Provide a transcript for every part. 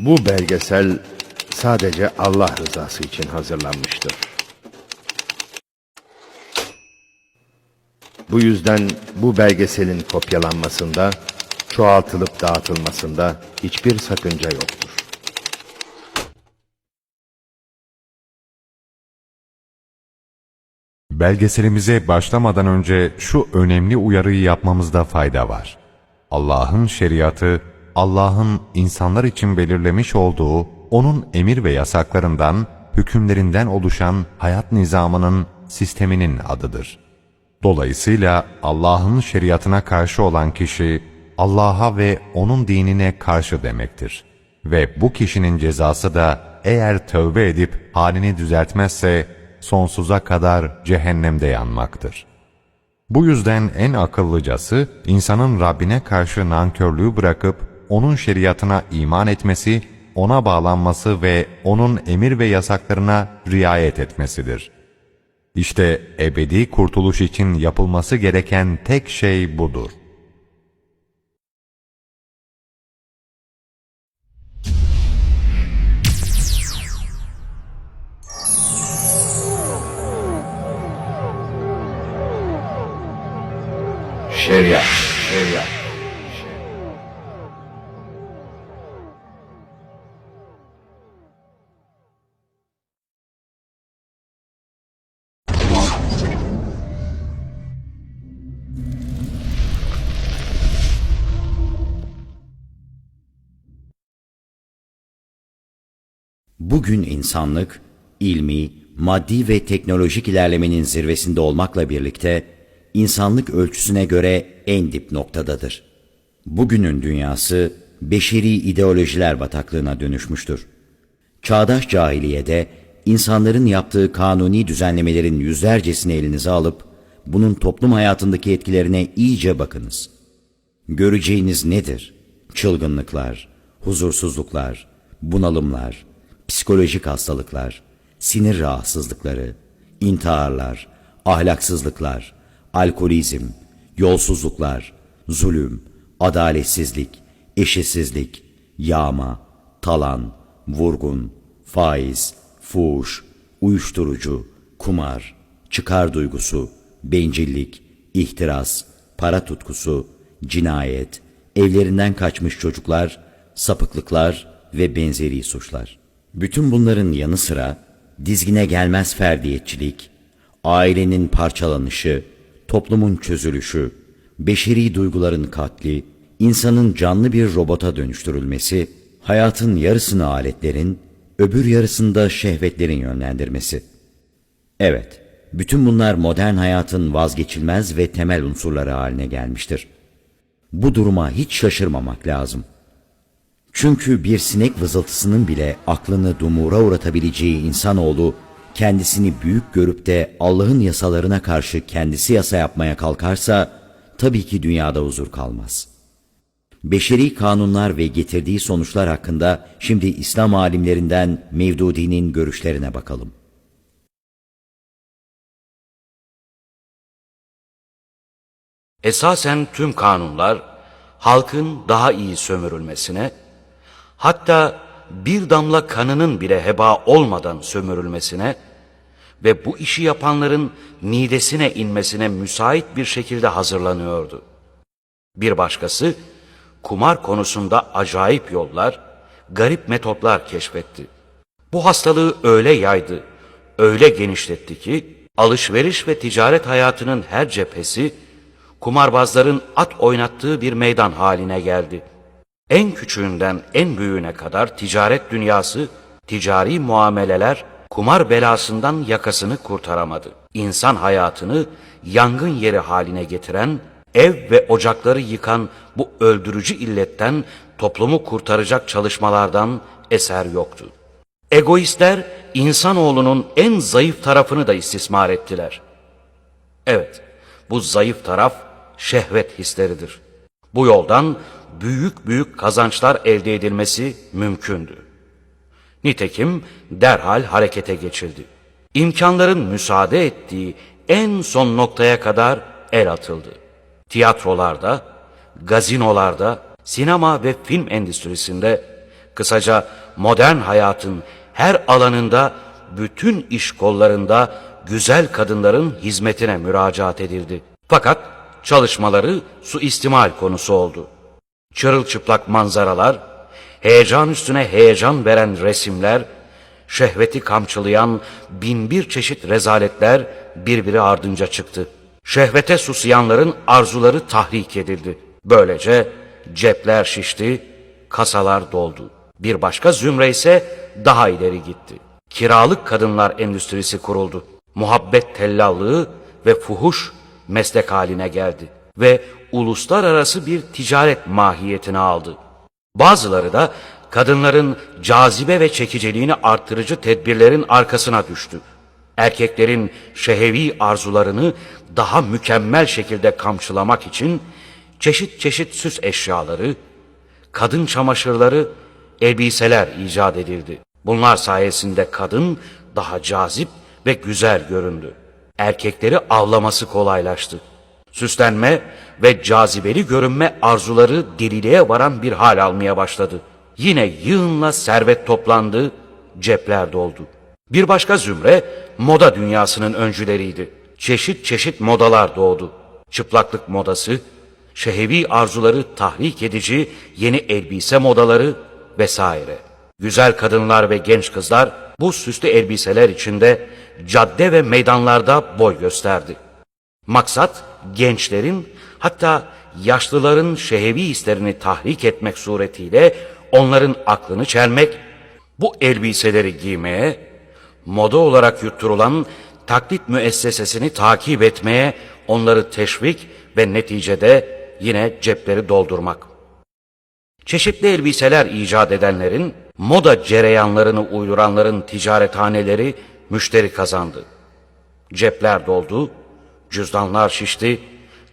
Bu belgesel sadece Allah rızası için hazırlanmıştır. Bu yüzden bu belgeselin kopyalanmasında, çoğaltılıp dağıtılmasında hiçbir sakınca yoktur. Belgeselimize başlamadan önce şu önemli uyarıyı yapmamızda fayda var. Allah'ın şeriatı, Allah'ın insanlar için belirlemiş olduğu, onun emir ve yasaklarından, hükümlerinden oluşan hayat nizamının, sisteminin adıdır. Dolayısıyla Allah'ın şeriatına karşı olan kişi, Allah'a ve onun dinine karşı demektir. Ve bu kişinin cezası da eğer tövbe edip halini düzeltmezse, sonsuza kadar cehennemde yanmaktır. Bu yüzden en akıllıcası insanın Rabbine karşı nankörlüğü bırakıp onun şeriatına iman etmesi, ona bağlanması ve onun emir ve yasaklarına riayet etmesidir. İşte ebedi kurtuluş için yapılması gereken tek şey budur. Şeriat, Bugün insanlık, ilmi, maddi ve teknolojik ilerlemenin zirvesinde olmakla birlikte, insanlık ölçüsüne göre en dip noktadadır. Bugünün dünyası, beşeri ideolojiler bataklığına dönüşmüştür. Çağdaş cahiliyede, insanların yaptığı kanuni düzenlemelerin yüzlercesini elinize alıp, bunun toplum hayatındaki etkilerine iyice bakınız. Göreceğiniz nedir? Çılgınlıklar, huzursuzluklar, bunalımlar, psikolojik hastalıklar, sinir rahatsızlıkları, intiharlar, ahlaksızlıklar, alkolizm, yolsuzluklar, zulüm, adaletsizlik, eşitsizlik, yağma, talan, vurgun, faiz, fuhuş, uyuşturucu, kumar, çıkar duygusu, bencillik, ihtiras, para tutkusu, cinayet, evlerinden kaçmış çocuklar, sapıklıklar ve benzeri suçlar. Bütün bunların yanı sıra dizgine gelmez ferdiyetçilik, ailenin parçalanışı, toplumun çözülüşü, beşeri duyguların katli, insanın canlı bir robota dönüştürülmesi, hayatın yarısını aletlerin, öbür yarısında şehvetlerin yönlendirmesi. Evet, bütün bunlar modern hayatın vazgeçilmez ve temel unsurları haline gelmiştir. Bu duruma hiç şaşırmamak lazım. Çünkü bir sinek vızıltısının bile aklını dumura uğratabileceği insanoğlu, kendisini büyük görüp de Allah'ın yasalarına karşı kendisi yasa yapmaya kalkarsa, tabii ki dünyada huzur kalmaz. Beşeri kanunlar ve getirdiği sonuçlar hakkında şimdi İslam alimlerinden Mevdudi'nin görüşlerine bakalım. Esasen tüm kanunlar halkın daha iyi sömürülmesine, hatta bir damla kanının bile heba olmadan sömürülmesine ve bu işi yapanların midesine inmesine müsait bir şekilde hazırlanıyordu. Bir başkası kumar konusunda acayip yollar, garip metotlar keşfetti. Bu hastalığı öyle yaydı, öyle genişletti ki alışveriş ve ticaret hayatının her cephesi kumarbazların at oynattığı bir meydan haline geldi. En küçüğünden en büyüğüne kadar ticaret dünyası, ticari muameleler kumar belasından yakasını kurtaramadı. İnsan hayatını yangın yeri haline getiren, ev ve ocakları yıkan bu öldürücü illetten toplumu kurtaracak çalışmalardan eser yoktu. Egoistler insanoğlunun en zayıf tarafını da istismar ettiler. Evet, bu zayıf taraf şehvet hisleridir. Bu yoldan büyük büyük kazançlar elde edilmesi mümkündü. Nitekim derhal harekete geçildi. İmkanların müsaade ettiği en son noktaya kadar el atıldı. Tiyatrolarda, gazinolarda, sinema ve film endüstrisinde Kısaca modern hayatın her alanında, bütün iş kollarında güzel kadınların hizmetine müracaat edildi. Fakat çalışmaları suistimal konusu oldu. Çırılçıplak manzaralar, heyecan üstüne heyecan veren resimler, şehveti kamçılayan binbir çeşit rezaletler birbiri ardınca çıktı. Şehvete susayanların arzuları tahrik edildi. Böylece cepler şişti, kasalar doldu. Bir başka zümre ise daha ileri gitti. Kiralık kadınlar endüstrisi kuruldu. Muhabbet tellallığı ve fuhuş meslek haline geldi ve uluslararası bir ticaret mahiyetini aldı. Bazıları da kadınların cazibe ve çekiciliğini arttırıcı tedbirlerin arkasına düştü. Erkeklerin şehevi arzularını daha mükemmel şekilde kamçılamak için çeşit çeşit süs eşyaları, kadın çamaşırları, elbiseler icat edildi. Bunlar sayesinde kadın daha cazip ve güzel göründü. Erkekleri avlaması kolaylaştı. Süslenme ve cazibeli görünme arzuları deliliğe varan bir hal almaya başladı. Yine yığınla servet toplandı, cepler doldu. Bir başka zümre moda dünyasının öncüleriydi. Çeşit çeşit modalar doğdu. Çıplaklık modası, şehevi arzuları tahrik edici yeni elbise modaları vesaire. Güzel kadınlar ve genç kızlar bu süslü elbiseler içinde cadde ve meydanlarda boy gösterdi. Maksat gençlerin hatta yaşlıların şehevi hislerini tahrik etmek suretiyle onların aklını çelmek, bu elbiseleri giymeye, moda olarak yutturulan taklit müessesesini takip etmeye onları teşvik ve neticede yine cepleri doldurmak. Çeşitli elbiseler icat edenlerin, moda cereyanlarını uyduranların ticarethaneleri müşteri kazandı. Cepler doldu, cüzdanlar şişti,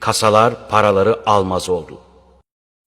kasalar paraları almaz oldu.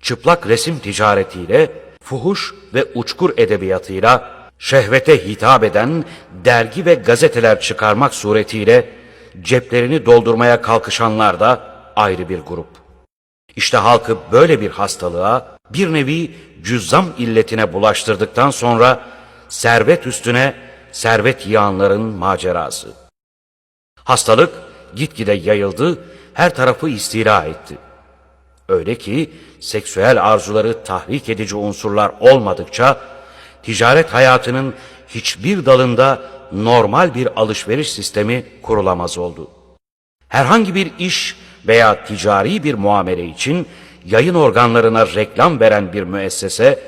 Çıplak resim ticaretiyle, fuhuş ve uçkur edebiyatıyla, şehvete hitap eden dergi ve gazeteler çıkarmak suretiyle ceplerini doldurmaya kalkışanlar da ayrı bir grup. İşte halkı böyle bir hastalığa, bir nevi cüzzam illetine bulaştırdıktan sonra servet üstüne servet yığanların macerası. Hastalık gitgide yayıldı, her tarafı istila etti. Öyle ki seksüel arzuları tahrik edici unsurlar olmadıkça ticaret hayatının hiçbir dalında normal bir alışveriş sistemi kurulamaz oldu. Herhangi bir iş veya ticari bir muamele için yayın organlarına reklam veren bir müessese,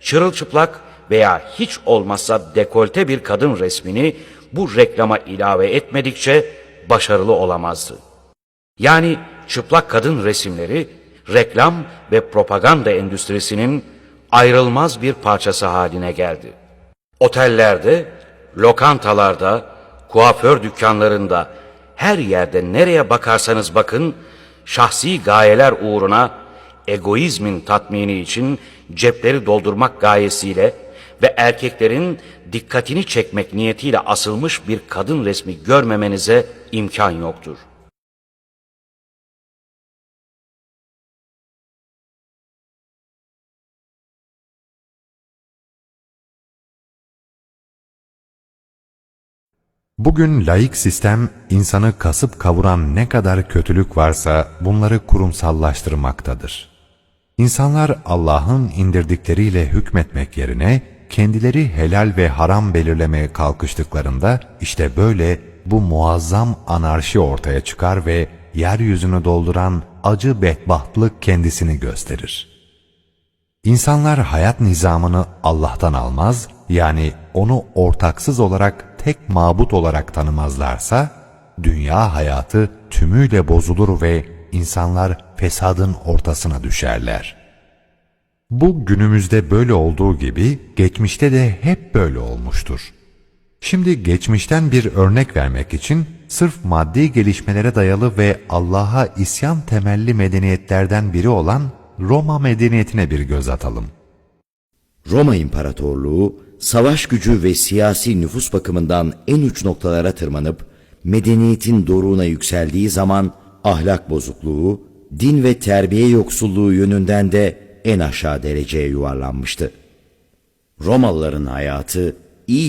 çırılçıplak veya hiç olmazsa dekolte bir kadın resmini bu reklama ilave etmedikçe başarılı olamazdı. Yani çıplak kadın resimleri reklam ve propaganda endüstrisinin ayrılmaz bir parçası haline geldi. Otellerde, lokantalarda, kuaför dükkanlarında, her yerde nereye bakarsanız bakın, şahsi gayeler uğruna egoizmin tatmini için cepleri doldurmak gayesiyle ve erkeklerin dikkatini çekmek niyetiyle asılmış bir kadın resmi görmemenize imkan yoktur. Bugün laik sistem insanı kasıp kavuran ne kadar kötülük varsa bunları kurumsallaştırmaktadır. İnsanlar Allah'ın indirdikleriyle hükmetmek yerine kendileri helal ve haram belirlemeye kalkıştıklarında işte böyle bu muazzam anarşi ortaya çıkar ve yeryüzünü dolduran acı bedbahtlık kendisini gösterir. İnsanlar hayat nizamını Allah'tan almaz, yani onu ortaksız olarak tek mabut olarak tanımazlarsa, dünya hayatı tümüyle bozulur ve insanlar fesadın ortasına düşerler. Bu günümüzde böyle olduğu gibi geçmişte de hep böyle olmuştur. Şimdi geçmişten bir örnek vermek için sırf maddi gelişmelere dayalı ve Allah'a isyan temelli medeniyetlerden biri olan Roma medeniyetine bir göz atalım. Roma İmparatorluğu savaş gücü ve siyasi nüfus bakımından en uç noktalara tırmanıp medeniyetin doruğuna yükseldiği zaman ahlak bozukluğu, din ve terbiye yoksulluğu yönünden de en aşağı dereceye yuvarlanmıştı. Romalıların hayatı iyice